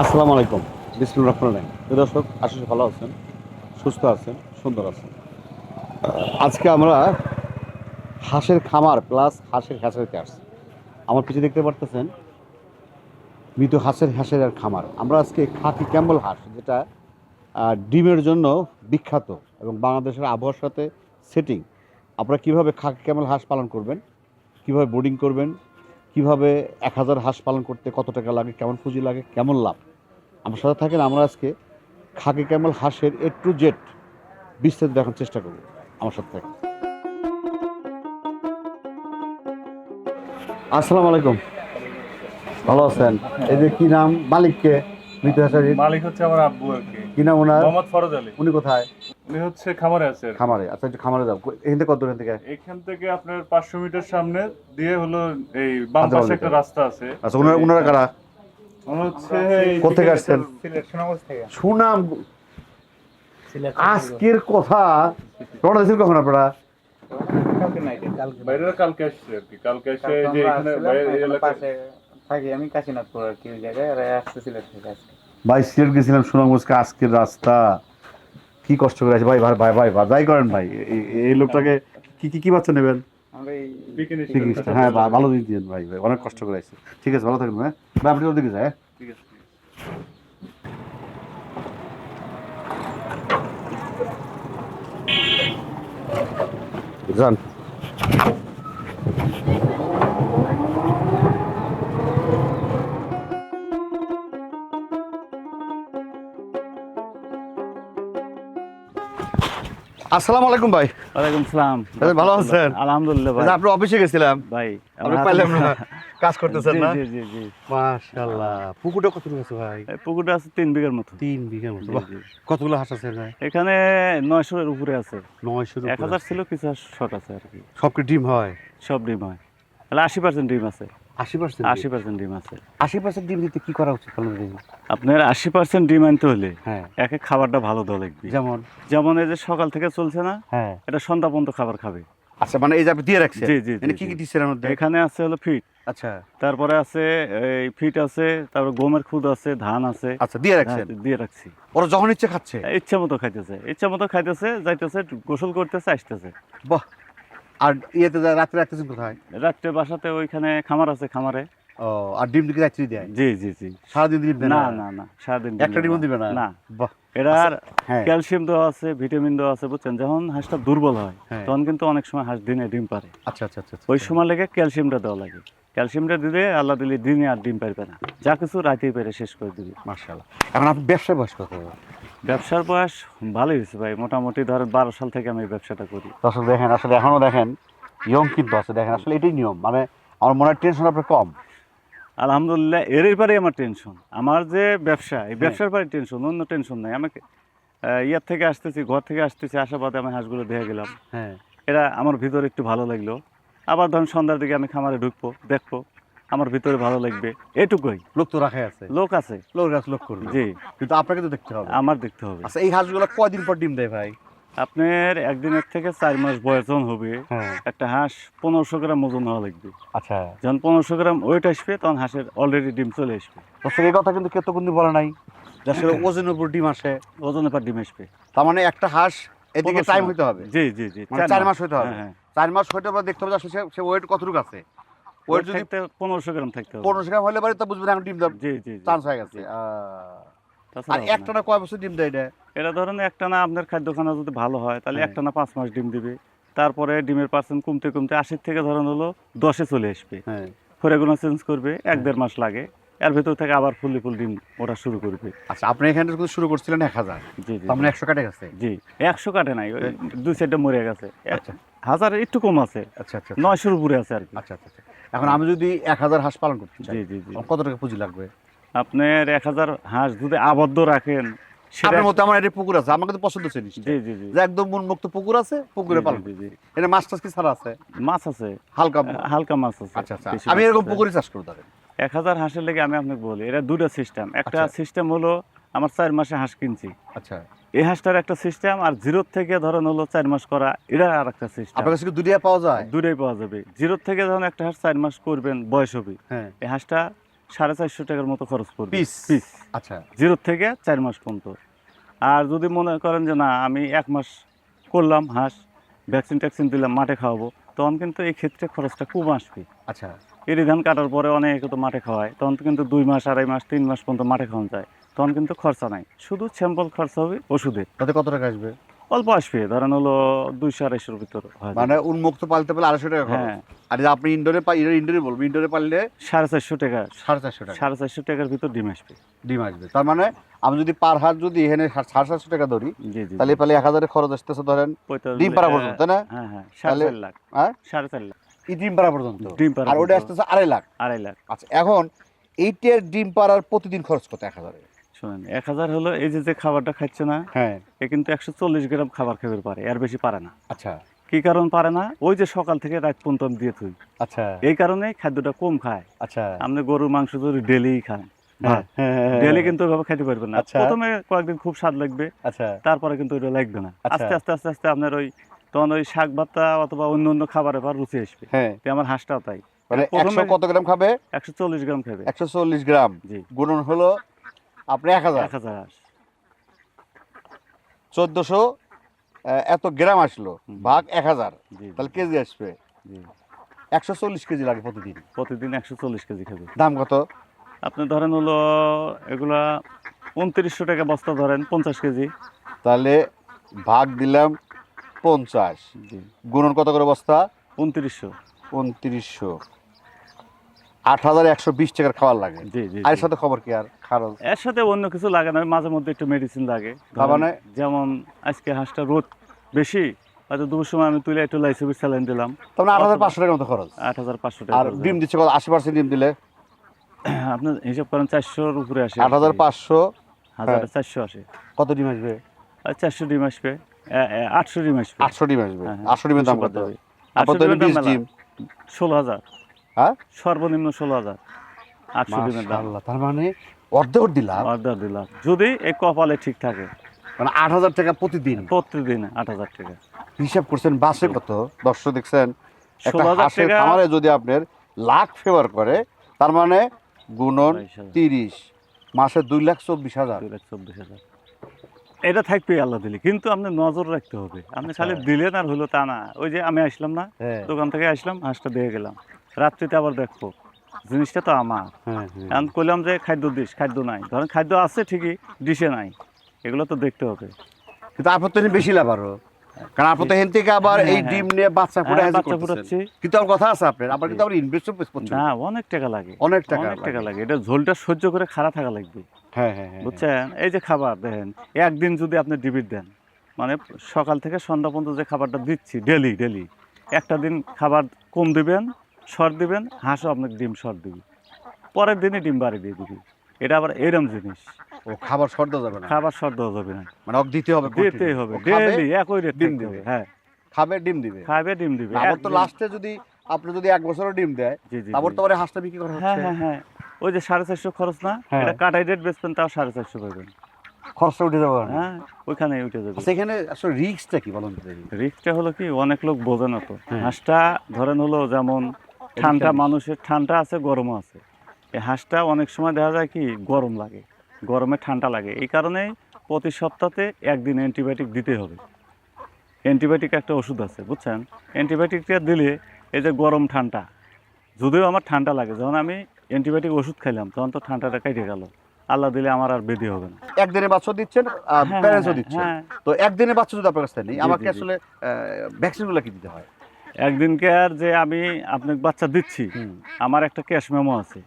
আসসালামু আলাইকুম। বিসমুল রহমান রাহিম। দর্শক আশিস ভালো আছেন, সুস্থ আছেন, সুন্দর আছেন। আজকে আমরা হাঁসের খামার প্লাস হাঁসের হ্যাঁচারিতে আসছি আমার পিছিয়ে দেখতে পারতেছেন, মৃত হাঁসের হ্যাঁসের আর খামার। আমরা আজকে খাকি ক্যাম্বল হাঁস, যেটা ডিমের জন্য বিখ্যাত এবং বাংলাদেশের আবহাওয়ার সাথে সেটিং আপনারা কীভাবে খাকি ক্যাম্বল হাঁস পালন করবেন, কীভাবে বোর্ডিং করবেন কীভাবে এক হাজার হাঁস পালন করতে কত টাকা লাগে কেমন পুঁজি লাগে কেমন লাভ? আমার সাথে থাকেন আমরা আজকে খাকি ক্যামেল হাঁসের এ টু জেড বিস্তারিত দেখার চেষ্টা করব। আমার সাথে থাকেন। আসসালামু আলাইকুম। ভালো আছেন? এই যে কি নাম? মালিককে মৃত মালিক হচ্ছে আমার আব্বু আর কি। কি নাম ওনার? মোহাম্মদ ফরজ আলী। উনি কোথায়? উনি হচ্ছে খামারে আছে খামারে আচ্ছা একটু খামারে যাও। এখান থেকে কত দূর থেকে? এখান থেকে আপনার পাঁচশো মিটার সামনে দিয়ে হলো এই বাম পাশে একটা রাস্তা আছে। আচ্ছা ওনারা ওনারা কারা? ওনার হচ্ছে এই কোথেকে আসছেন? সিলেট সোনাগঞ্জ থেকে। সুনাম আজকের কথা। রওনা দিয়েছেন কখন আপনারা? কালকে কালকে আসছে আর কি। কালকে এসে যে এখানে পাশে থাকি আমি কাশীনাথপুর আর কি ওই জায়গায়। আর আসছে সিলেট থেকে আজকে। ভাই সিলেট গেছিলাম সুনামগঞ্জকে আজকের রাস্তা। কি কষ্ট করে আছে? ভাই ভাই ভাই ভাই যাই করেন ভাই এই- লোকটাকে কি কি কি বাচ্চা নেবেন? আমরা এই পিকনিক ঠিক আছে হ্যাঁ ভালো দিন দিন ভাই ভাই অনেক কষ্ট করে আছে। ঠিক আছে ভালো থাকবেন হ্যাঁ? ভাই আপনি ওদিকে যায় ঠিক আছে। যান। আসসালামু আলাইকুম ভাই। ওয়ালাইকুম সালাম। ভালো আছেন? আলহামদুলিল্লাহ ভাই। আপনার অফিসে গেছিলাম। ভাই আমার পাইলাম না কাজ করতেছেন না। জি জি জি। মাশাআল্লাহ। পুকুরটা কতটুকু আছে ভাই? পুকুরটা আছে তিন বিঘার মতো। তিন বিঘার মতো। কতগুলো হাঁস আছে ভাই? এখানে নয়শোর উপরে আছে। নয়শো এক হাজার ছিল কিছু শর্ট আছে আর কি। সব কি ডিম হয়? সব ডিম হয়। তাহলে আশি পার্সেন্ট ডিম আছে। আশি পার্সেন্ট আশি পার্সেন্ট ডিম আছে। আশি পার্সেন্ট ডিম দিতে কি করা উচিত আপনার আশি পার্সেন্ট ডিম আনতে হলে হ্যাঁ। একে খাবারটা ভালো দেওয়া লাগবে যেমন? যেমন এই যে সকাল থেকে চলছে না হ্যাঁ। এটা সন্ধ্যা পর্যন্ত খাবার খাবে। আচ্ছা মানে এই যে আপনি দিয়ে রাখছেন? জি, জি, জি, এখানে কি কি দিচ্ছেন মধ্যে? এখানে আছে হলো ফিট। আচ্ছা। তারপরে আছে এই ফিট আছে তারপর গমের খুদ আছে ধান আছে। আচ্ছা দিয়ে রাখছেন? হ্যাঁ, দিয়ে রাখছি। ওরা যখন ইচ্ছে খাচ্ছে? ইচ্ছা মতো খাইতেছে। ইচ্ছা মতো খাইতেছে যাইতেছে গোসল করতেছে আসতেছে। বাহ! আর ইয়েতে যায় রাত্রে রাখতেছেন কোথায়? রাত্রে বাসাতে ওইখানে খামার আছে খামারে। ও আর ডিম রাত্রি দেয়? জি জি জি। সারাদিন ডিম দেয় না? না না সারাদিন একটা দিবে না? না। বাহ। এটার হ্যাঁ। ক্যালসিয়াম দেওয়া আছে ভিটামিন দেওয়া আছে বুঝছেন? যখন হাঁসটা দুর্বল হয় হ্যাঁ। তখন কিন্তু অনেক সময় হাঁস দিনে ডিম পারে। আচ্ছা আচ্ছা আচ্ছা আচ্ছা। ওই সময় লেগে ক্যালসিয়ামটা দেওয়া লাগে। ক্যালসিয়ামটা দিলে আল্লাহ দিলে দিনে আর ডিম পারবে না। যা কিছু রাতেই পেরে শেষ করে দিবি। মাশাআল্লাহ। এখন আপনি ব্যবসায় বয়স কত ব্যবসার বয়স ভালোই হয়েছে ভাই। মোটামুটি ধরেন বারো সাল থেকে আমি এই ব্যবসাটা করি। আসলে দেখেন আসলে এখনও দেখেন ইয়ং কিন্তু আছে। দেখেন আসলে এটাই নিয়ম। মানে আমার মনে হয় টেনশন আপনার কম। আলহামদুলিল্লাহ এর পারে আমার টেনশন আমার যে ব্যবসা হ্যাঁ। এই ব্যবসার পারে টেনশন অন্য টেনশন নাই। আমাকে ইয়ার থেকে আসতেছি ঘর থেকে আসতেছি পথে আমি হাঁসগুলো দেখে গেলাম। হ্যাঁ। এরা আমার ভিতরে একটু ভালো লাগল। আবার ধরুন সন্ধ্যার দিকে আমি খামারে ঢুকবো দেখব আমার ভিতরে ভালো লাগবে। এটুকুই। লোক তো রাখাই আছে। লোক আছে। লোক রাখ লোক করবে। জি। কিন্তু আপনাকে তো দেখতে হবে। আমার দেখতে হবে। আচ্ছা এই হাঁসগুলো কয়দিন পর ডিম দেয় ভাই? আপনার একদিনের থেকে চার মাস বয়স যখন হবে হ্যাঁ। একটা হাঁস পনেরোশো গ্রাম ওজন হওয়া লাগবে। আচ্ছা। যখন পনেরোশো গ্রাম ওয়েট আসবে তখন হাঁসের অলরেডি ডিম চলে আসবে। দর্শক এই কথা কিন্তু তো বলে নাই। যে আসলে ওজনের উপর ডিম আসে। ওজনের পর ডিম আসবে। তার মানে একটা হাঁস এদিকে 1500 টাইম হইতে হবে। জি জি জি মানে চার মাস। হইতে হবে। হ্যাঁ, হ্যাঁ। চার মাস হইতে হবে দেখতে হবে আসলে সে- ওয়েট কতটুকু আছে। ওয়েট যদি পনেরোশো গ্রাম থাকতে হবে। পনেরোশো গ্রাম হলে পারে তা বুঝবেন এখন ডিম দেওয়ার জি জি। চান্স হয়ে গেছে। আর হবে না। একটা না কয় বছর ডিম দেয় এটা? এটা ধরেন একটা না আপনার খাদ্যখানা যদি ভালো হয় তাহলে হ্যাঁ। একটা না পাঁচ মাস ডিম দিবে। তারপরে ডিমের পার্সেন্ট কমতে কমতে আশির থেকে ধরেন হলো দশে চলে আসবে। হ্যাঁ। ফোরেগুলো চেঞ্জ করবে এক দেড় মাস লাগে। এর ভেতর থেকে আবার ফুলি ফুল ডিম ওটা শুরু করবে। আচ্ছা আপনি এখানে শুরু করছিলেন এক হাজার জি জি তার মানে একশো কাটে গেছে? জি একশো কাটে নাই দুই সাইডে মরে গেছে। আচ্ছা। হাজার একটু কম আছে। আচ্ছা আচ্ছা নয়শোর উপরে আছে আর কি। আচ্ছা আচ্ছা আচ্ছা। এখন আমি যদি এক হাজার হাঁস পালন করতে চাই জি জি জি। কত টাকা পুঁজি লাগবে? আপনার এক হাজার হাঁস যদি আবদ্ধ রাখেন আপনার মতো আমার একটা পুকুর আছে আমাকে তো পছন্দ জিনিসটা। জি জি জি। যে একদম উন্মুক্ত পুকুর আছে পুকুরে পালন জি, জি। এটা মাছ টাছ কি ছাড়া আছে? মাছ আছে। হালকা হালকা মাছ আছে আচ্ছা আচ্ছা। আমি এরকম। পুকুরে চাষ করতে পারি এক হাজার হাঁসের লেগে আমি আপনাকে বলি এটা দুটো সিস্টেম একটা আচ্ছা। সিস্টেম হলো আমার চার মাসে হাঁস কিনছি। আচ্ছা। এই হাঁসটার একটা সিস্টেম আর জিরোর থেকে ধরেন হলো চার মাস করা এটা আর একটা সিস্টেম আপনার কাছে কি পাওয়া যায়? দুটোই পাওয়া যাবে। জিরোর থেকে যখন একটা হাঁস চার মাস করবেন বয়স হবে। হ্যাঁ। এই হাঁসটা সাড়ে চারশো টাকার মতো খরচ পড়বে। পিস? পিস। আচ্ছা। জিরো থেকে চার মাস পর্যন্ত। আর যদি মনে করেন যে না আমি এক মাস করলাম হাঁস ভ্যাকসিন ট্যাকসিন দিলাম মাঠে খাওয়াবো তখন কিন্তু এই ক্ষেত্রে খরচটা খুব আসবে। আচ্ছা। এরি ধান কাটার পরে অনেকে তো মাঠে খাওয়ায়। তখন কিন্তু দুই মাস আড়াই মাস তিন মাস পর্যন্ত মাঠে খাওয়ানো যায়। তখন কিন্তু খরচা নাই। শুধু স্যাম্পল খরচা হবে ওষুধে। তাতে কত টাকা আসবে? অল্প আসবে। ধরেন হলো দুইশো আড়াইশোর ভিতর হয়ে। মানে উন্মুক্ত পালতে পারলে আড়াইশো টাকা হ্যাঁ। আর আপনি ইনডোরে ইনডোরে বলব ইনডোরে পারলে সাড়ে চারশো টাকা। সাড়ে চারশো টাকা। সাড়ে চারশো টাকার ভিতর ডিম আসবে। ডিম আসবে। তার মানে আমি যদি পার হাত যদি এখানে সাড়ে সাতশো টাকা ধরি তাহলে পালে এক হাজারের খরচ আসতেছে ধরেন ডিম পাড়া পর্যন্ত তাই না? হ্যাঁ হ্যাঁ সাড়ে চার লাখ। হ্যাঁ? সাড়ে চার লাখ। এই ডিম পাড়া পর্যন্ত। ডিম পাড়া আর ওটা আসতেছে আড়াই লাখ। আড়াই লাখ। আচ্ছা এখন এইটার ডিম পাড়ার প্রতিদিন খরচ কত? এক হাজারে শোনেন এক হাজার হলো এই যে যে খাবারটা খাচ্ছে না হ্যাঁ। এ কিন্তু একশো চল্লিশ গ্রাম খাবার খেতে পারে এর বেশি পারে না। আচ্ছা। কি কারণ পারে না? ওই যে সকাল থেকে রাত পর্যন্ত আমি দিয়ে আচ্ছা। এই কারণে খাদ্যটা কম খায়। আচ্ছা। আপনি গরুর মাংস যদি ডেলি খান হ্যাঁ, হ্যাঁ, হ্যাঁ। ডেলি কিন্তু ওইভাবে খাইতে পারবেন না। আচ্ছা। প্রথমে কয়েকদিন খুব স্বাদ লাগবে আচ্ছা। তারপরে কিন্তু ওইটা লাগবে না। আচ্ছা। আস্তে আস্তে আস্তে আস্তে আপনার ওই তখন ওই শাক ভাতা অথবা অন্য অন্য খাবারে আবার রুচি আসবে। হ্যাঁ। আমার হাঁসটাও তাই। মানে একশো কত গ্রাম খাবে? একশো চল্লিশ গ্রাম খাবে। একশো চল্লিশ গ্রাম। জি। গুণন হলো আপনি এক হাজার। এক হাজার হাঁস। চোদ্দশো এত গ্রাম আসলো। ভাগ এক হাজার। তাহলে কেজি আসবে। একশো চল্লিশ কেজি লাগে প্রতিদিন। প্রতিদিন একশো চল্লিশ কেজি খাবে। দাম কত? আপনি ধরেন হলো এগুলা উনত্রিশশো টাকা বস্তা ধরেন পঞ্চাশ কেজি। তাহলে ভাগ দিলাম পঞ্চাশ। গুণন কত করে বস্তা? উনত্রিশশো। উনত্রিশশো। আট হাজার একশো বিশ টাকার খাবার লাগে। আর এর সাথে খবর কি আর? খরচ এর সাথে অন্য কিছু লাগে না মাঝে মধ্যে একটু মেডিসিন লাগে। ধরেন মানে? যেমন আজকে হাঁসটা রোদ বেশি হয়তো দুপুর সময় আমি তুলে একটু লাইসিবির স্যালাইন দিলাম। তার মানে আট হাজার পাঁচশো টাকার মতো খরচ? আট হাজার পাঁচশো টাকা আর ডিম দিচ্ছে কত? আশি পার্সেন্ট ডিম দিলে? আপনি হিসাব করেন চারশোর উপরে আসে আট হাজার পাঁচশো? হাজার হ্যাঁ। চারশো আসে। কত ডিম আসবে? চারশো ডিম আসবে। আটশো ডিম আসবে আটশো ডিম আসবে হ্যাঁ, হ্যাঁ, আটশো ডিমের দাম কত? বিশ ডিম? ষোলো হাজার। হ্যাঁ? সর্বনিম্ন ষোলো হাজার। আটশো ডিমের দাম। তার মানে অর্ধেক দিলাম। অর্ডার দিলাম। যদি এই কপালে ঠিক থাকে। মানে আট হাজার টাকা প্রতিদিন। প্রতিদিন আট হাজার টাকা। হিসাব করছেন বাসে কত? দর্শক দেখছেন একটা হাঁসের খামারে যদি আপনার লাখ ফেভার করে তার মানে গুণন তিরিশ। মাসে দুই লাখ চব্বিশ হাজার। দুই লাখ চব্বিশ হাজার। এটা থাকবে আল্লাহ দিলে কিন্তু আপনি নজর রাখতে হবে। আপনি আচ্ছা। খালি দিলেন আর হলো তা না। ওই যে আমি আসলাম না হ্যাঁ। দোকান থেকে আসলাম হাঁসটা দিয়ে গেলাম। রাত্রিতে আবার দেখব জিনিসটা তো আমার। হ্যাঁ হ্যাঁ। এখন কইলাম যে খাদ্য দিস খাদ্য নাই। ধরেন খাদ্য আছে ঠিকই ডিশে নাই। এগুলো তো দেখতে হবে। কিন্তু আপনার তো বেশি লাভ আরও। কারণ তো থেকে আবার এই হ্যাঁ, ডিম নিয়ে বাচ্চা ফুটে হ্যাঁ, বাচ্চা ফুটাচ্ছি কিন্তু আমার কথা আছে আপনার আপনার কিন্তু আবার ইনভেস্ট না অনেক টাকা লাগে। অনেক টাকা অনেক টাকা লাগে। এটা ঝোলটা সহ্য করে খাড়া থাকা লাগবে। হ্যাঁ হ্যাঁ হ্যাঁ বুঝছেন? এই যে খাবার দেখেন একদিন যদি আপনি ডিবিট দেন মানে সকাল থেকে সন্ধ্যা পর্যন্ত যে খাবারটা দিচ্ছি ডেলি ডেলি একটা দিন খাবার কম দিবেন শর্ট দিবেন হাঁসও আপনাকে ডিম শর্ট দিবি। পরের দিনই ডিম বাড়ি দিয়ে দিবি। এটা আবার এরম জিনিস। ও খাবার শর্ট দেওয়া যাবে না? খাবার শর্ট দেওয়া যাবে না। মানে ওকে দিতে হবে দিতেই হবে। ডেলি একই রেট ডিম দিবে। হ্যাঁ। খাবে ডিম দিবে। খাবে ডিম দিবে। আবার তো লাস্টে যদি আপনি যদি এক বছরও ডিম দেয় তারপর তো এই হাঁসটা বিক্রি করা হ্যাঁ হচ্ছে। হ্যাঁ হ্যাঁ। ওই যে সাড়ে চারশো খরচ না? হ্যাঁ। এটা কাটাই রেট বেচবেন তাও সাড়ে চারশো পাবেন খরচটা উঠে যাবে হ্যাঁ ওইখানে উঠে যাবে। সেখানে আসলে রিস্কটা কি বলুন রিস্কটা হলো কি অনেক লোক বোঝে না তো। হ্যাঁ। হাঁসটা ধরেন হলো যেমন ঠান্ডা মানুষের ঠান্ডা আছে গরমও আছে। এই হাঁসটা অনেক সময় দেখা যায় কি গরম লাগে। গরমে ঠান্ডা লাগে। এই কারণেই প্রতি সপ্তাহে একদিন অ্যান্টিবায়োটিক দিতে হবে। অ্যান্টিবায়োটিক একটা ওষুধ আছে বুঝছেন? অ্যান্টিবায়োটিকটা দিলে এই যে গরম ঠান্ডা যদিও আমার ঠান্ডা লাগে যখন আমি অ্যান্টিবায়োটিক ওষুধ খাইলাম তখন তো ঠান্ডাটা কেটে গেল। আল্লাহ দিলে আমার আর বেদি হবে না। একদিনের বাচ্চা দিচ্ছেন প্যারেন্টসও হ্যাঁ, দিচ্ছেন। হ্যাঁ। তো একদিনের বাচ্চা যদি আপনার কাছে নেই আমাকে। আসলে ভ্যাকসিনগুলো কি দিতে হয়? একদিনকে আর যে আমি আপনাকে বাচ্চা দিচ্ছি আমার একটা ক্যাশ মেমো আছে।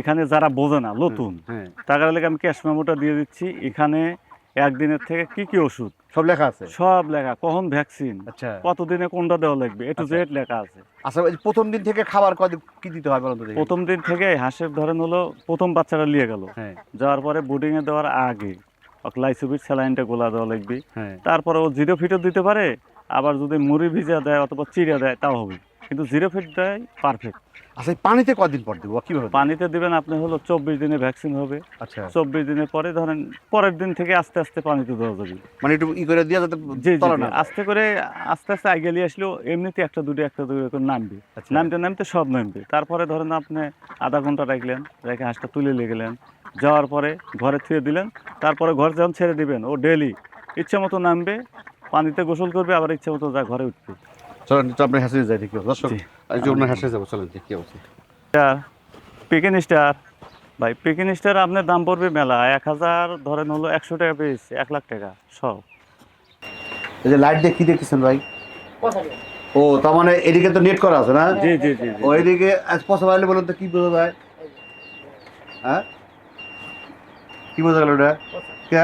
এখানে যারা বোঝে না নতুন হ্যাঁ। টাকার লেগে আমি ক্যাশ মেমোটা দিয়ে দিচ্ছি। এখানে একদিনের থেকে কি কি ওষুধ? সব লেখা আছে? সব লেখা। কখন ভ্যাকসিন? আচ্ছা। কতদিনে কোনটা দেওয়া লাগবে? এ টু আচ্ছা। জেড লেখা আছে। আচ্ছা প্রথম দিন থেকে খাবার কদিন কি দিতে হয় বলুন তো দেখি? প্রথম দিন থেকে হাঁসের ধরেন হলো প্রথম বাচ্চাটা নিয়ে গেল। হ্যাঁ। যাওয়ার পরে বোর্ডিং এ দেওয়ার আগে লাইসোবিট স্যালাইনটা গোলা দেওয়া লাগবে। হ্যাঁ। তারপরে ও জিরো ফিটও দিতে পারে আবার যদি মুড়ি ভিজা দেয় অথবা চিড়া দেয় তাও হবে। কিন্তু জিরো ফিটটাই পারফেক্ট আচ্ছা পানিতে কদিন পর দেবো? কীভাবে? পানিতে দিবেন আপনি হলো চব্বিশ দিনে ভ্যাকসিন হবে। আচ্ছা। চব্বিশ দিনের পরে ধরেন পরের দিন থেকে আস্তে আস্তে পানিতে দেওয়া যাবে। মানে একটু ই করে দিয়া যাতে জি না আস্তে করে আস্তে আস্তে আগে আসলেও এমনিতে একটা দুটো একটা দুটো করে নামবে। আচ্ছা। নামতে নামতে সব নামবে। তারপরে ধরেন আপনি আধা ঘণ্টা রাখলেন রেখে হাঁসটা তুলে নিয়ে গেলেন। যাওয়ার পরে ঘরে থুয়ে দিলেন। তারপরে ঘর যখন ছেড়ে দিবেন ও ডেলি ইচ্ছে মতো নামবে পানিতে গোসল করবে আবার ইচ্ছে মতো যা ঘরে উঠবে। চলেন একটু আপনার হ্যাসে যাই দেখি দর্শক যে অন্য হ্যাসে যাব চলেন দেখি কি অবস্থা। স্টার পিকেন স্টার ভাই পিকেন স্টার আপনার দাম পড়বে মেলা এক হাজার ধরেন হলো একশো টাকা পিস এক লাখ টাকা সব। এই যে লাইট দিয়ে কি দেখতেছেন ভাই? ও তার মানে এদিকে তো নেট করা আছে না? জি জি জি। ওইদিকে আজ পয়সা পাইলে বলুন তো কি বোঝা যায়? হ্যাঁ? কি বোঝা গেল ওটা? কে?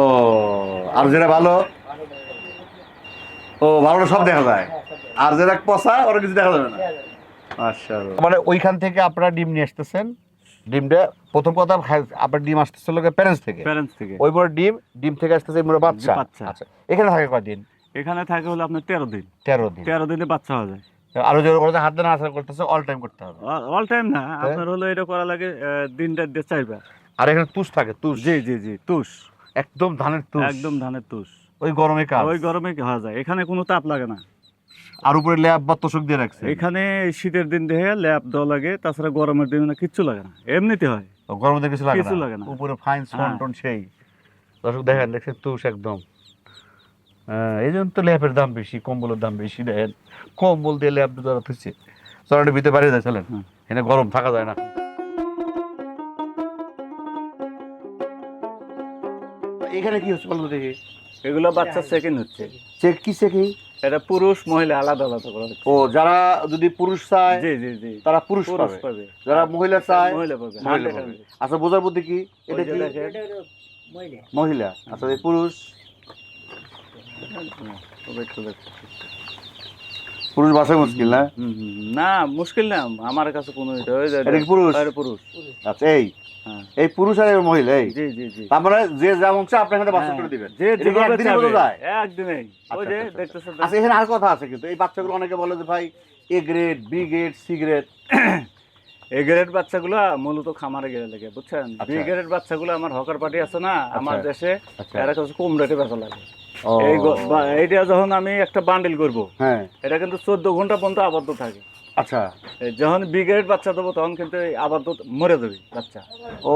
ও আর যেটা ভালো? ও ভালো সব দেখা যায়। আর যেটা পচা ওরা কিছু দেখা যাবে না। মাশাআল্লাহ। মানে ওইখান থেকে আপনারা ডিম নিয়ে আসতেছেন। ডিমটা প্রথম কথা আপনার ডিম আসতেছে লোকের প্যারেন্টস থেকে। প্যারেন্টস থেকে। ওই বড় ডিম ডিম থেকে আসতেছে বাচ্চা। আচ্ছা এখানে থাকে কয়দিন? এখানে থাকে হলো আপনার তেরো দিন। তেরো দিন। তেরো দিনে বাচ্চা হয়ে যায়। আরও জোর করে হাত দেনা আশা করতেছে অল টাইম করতে হবে। অল টাইম না আপনার হলো এটা করা লাগে দিনটা দিয়ে চাইবা আর এখানে তুষ থাকে তুষ। জি জি জি তুষ। একদম ধানের তুষ। একদম ধানের তুষ। ওই গরমে কাজ। ওই গরমে কি হওয়া যায়। এখানে কোনো তাপ লাগে না। আর উপরে ল্যাব বা তোষক দিয়ে রাখছে। এখানে শীতের দিন দেখে ল্যাপ দেওয়া লাগে তাছাড়া গরমের দিনে কিচ্ছু লাগে না। এমনিতে হয়। ও, গরমে কিছু লাগে কিছু লাগে না। উপরে ফাইন হ্যাঁ। সেই। দর্শক দেখেন দেখছেন তুষ একদম। হ্যাঁ, এই জন্য তো ল্যাপের দাম বেশি কম্বলের দাম বেশি দেখেন। কম্বল দিয়ে ল্যাপ ধরা হচ্ছে। চলেন ভিতরে বাইরে যায় চলেন। এখানে গরম থাকা যায় না। এখানে কি হচ্ছে বলতো দেখি। এগুলো বাচ্চা সেকেন্ড হচ্ছে। চেক কি চেকিং এটা পুরুষ মহিলা আলাদা আলাদা করা ও যারা যদি পুরুষ চায় জি জি জি। তারা পুরুষ পাবে। যারা মহিলা চায় মহিলা পাবে। মহিলা পাবে। আচ্ছা বোঝার বুদ্ধি কি? এটা কি? মহিলা। আচ্ছা এই পুরুষ? পুরুষ বাসা মুশকিল না। না মুশকিল না আমার কাছে কোনো এটা। পুরুষ? পুরুষ। আচ্ছা এই। হ্যাঁ এই পুরুষ আর মহিলা এই? জি জি জি। তারপরে যে যেমন চায় আপনি এখানে বাসা হ্যাঁ, করে দিবেন যে যেভাবে একদিনে যায়? একদিনেই। ওই আচ্ছা, যে আচ্ছা, আচ্ছা। দেখতেছেন আচ্ছা এখানে আর কথা আছে কিন্তু এই বাচ্চাগুলো অনেকে বলে যে ভাই A grade B grade C grade A grade বাচ্চাগুলো মূলত খামারে গেলে লাগে বুঝছেন? বি। গ্রেড বাচ্চাগুলো আমার হকার পার্টি আছে না আমার। দেশে এরা কাছে কম রেটে বেচা লাগে। এই এইটা যখন আমি একটা বান্ডিল করব হ্যাঁ। এটা কিন্তু চোদ্দ ঘণ্টা পর্যন্ত আবদ্ধ থাকে। আচ্ছা যখন বি গ্রেড বাচ্চা দেবো তখন কিন্তু এই আবদ্ধ মরে যাবে বাচ্চা। ও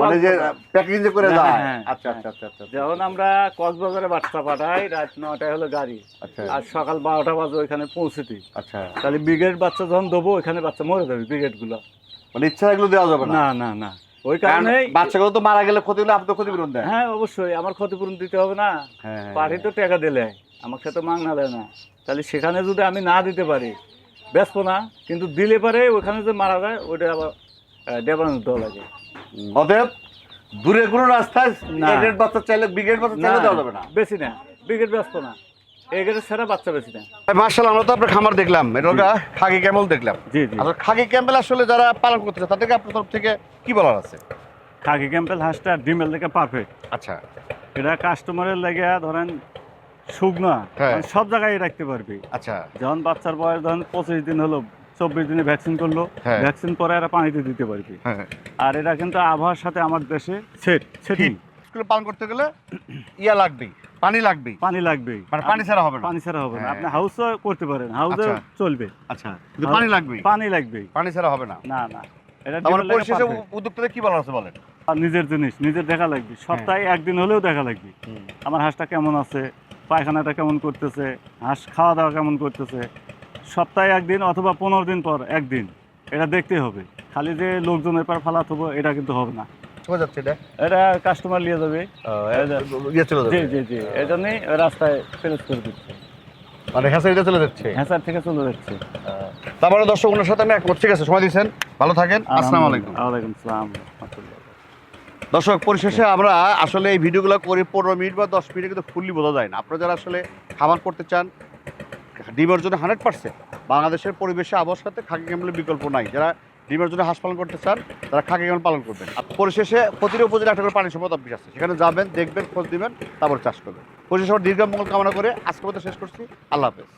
মানে যে। প্যাকেজিং করে হ্যাঁ, হ্যাঁ, আচ্ছা হ্যাঁ। আচ্ছা আচ্ছা আচ্ছা। যখন আমরা কক্সবাজারে বাচ্চা পাঠাই রাত নটায় হলো গাড়ি। আচ্ছা। আর সকাল বারোটা বাজে ওইখানে পৌঁছতে আচ্ছা। তাহলে ব্রিগেড বাচ্চা যখন দেবো ওইখানে বাচ্চা মরে যাবে মানে ইচ্ছা এগুলো দেওয়া যাবে না? না না ওই কারণে বাচ্চাগুলো তো মারা গেলে ক্ষতি হলে আপনি ক্ষতিপূরণ দেন হ্যাঁ অবশ্যই। আমার ক্ষতিপূরণ দিতে হবে না। পার্টি তো টাকা দিলে। আমাকে তো মাংনা দেয় না। তাহলে সেখানে যদি আমি না দিতে পারি ব্যস্ত না কিন্তু দিলে পারে ওখানে যে মারা যায় ওইটা আবার ডেভারেন্স দেওয়া লাগে। অতএব দূরে কোনো রাস্তায়। গ্রেড বাচ্চা চাইলে বি গ্রেড বাচ্চা চাইলে দেওয়া যাবে না। বেশি না। ব্রিগেড ব্যস্ত না। বাচ্চা বেশি না। মার্শাল আমরা তো আপনার খামার দেখলাম। এটা ক্যামেল দেখলাম। ক্যামেল আসলে যারা পালন তাদেরকে আপনার তরফ থেকে কি বলার আছে? খাকি ক্যাম্পেল হাঁসটা ডিমেল থেকে পারফেক্ট আচ্ছা। এটা কাস্টমারের লেগে ধরেন শুকনা হ্যাঁ। মানে সব জায়গায় রাখতে পারবি। আচ্ছা। যখন বাচ্চার বয়স ধরেন পঁচিশ দিন হলো চব্বিশ দিনে ভ্যাকসিন করল হ্যাঁ। ভ্যাকসিন পরে এরা পানিতে দিতে পারবি। হ্যাঁ আর এটা কিন্তু আবহাওয়ার সাথে আমার দেশে সেট সেটিং স্কুলে পালন করতে গেলে ইয়া লাগবেই পানি লাগবেই। পানি লাগবেই। মানে পানি ছাড়া হবে না। পানি ছাড়া হবে না। আপনি হাউসও করতে পারেন হাউসে আচ্ছা। চলবে। আচ্ছা। কিন্তু পানি লাগবেই। পানি লাগবেই। পানি ছাড়া হবে না। না না। এটা মানে পরিশেষে উদ্যোক্তাদের কি বলার আছে বলেন? নিজের জিনিস নিজের দেখা লাগবে। সপ্তাহে একদিন হলেও দেখা লাগবে। আমার হাঁসটা কেমন আছে? পায়খানাটা কেমন করতেছে হাঁস খাওয়া দাওয়া কেমন করতেছে সপ্তাহে একদিন অথবা পনেরো দিন পর একদিন এটা দেখতে হবে। খালি যে লোকজনের পর ফালাত হব এটা কিন্তু হবে না। যাচ্ছে এটা? এটা কাস্টমার নিয়ে যাবে। জি জি জি এই জন্যই রাস্তায় প্লেস করে দিচ্ছে। মানে হ্যাঁ চলে যাচ্ছে? হ্যাঁসার থেকে চলে যাচ্ছে। তারপরে দর্শক ওনার সাথে আমি একমত। ঠিক আছে সময় দিয়েছেন। ভালো থাকেন। আসসালামু আলাইকুম। ওয়ালাইকুম আসসালাম। দর্শক, পরিশেষে আমরা আসলে এই ভিডিওগুলো করি পনেরো মিনিট বা দশ মিনিটে কিন্তু ফুললি বোঝা যায় না। আপনারা যারা আসলে খাবার করতে চান, ডিমের জন্য হান্ড্রেড পার্সেন্ট। বাংলাদেশের পরিবেশে আবহাওয়ার সাথে খাকি ক্যামেলের বিকল্প নাই। যারা ডিমের জন্য হাঁস পালন করতে চান, তারা খাকি কেমন পালন করবেন। আর পরিশেষে প্রতিটা উপজেলা একটা করে পানি সম্পদ অফিস আছে। সেখানে যাবেন, দেখবেন, খোঁজ দিবেন তারপর চাষ করবেন। পরিশেষে দীর্ঘ মঙ্গল কামনা করে আজকের মতো শেষ করছি। আল্লাহ হাফেজ।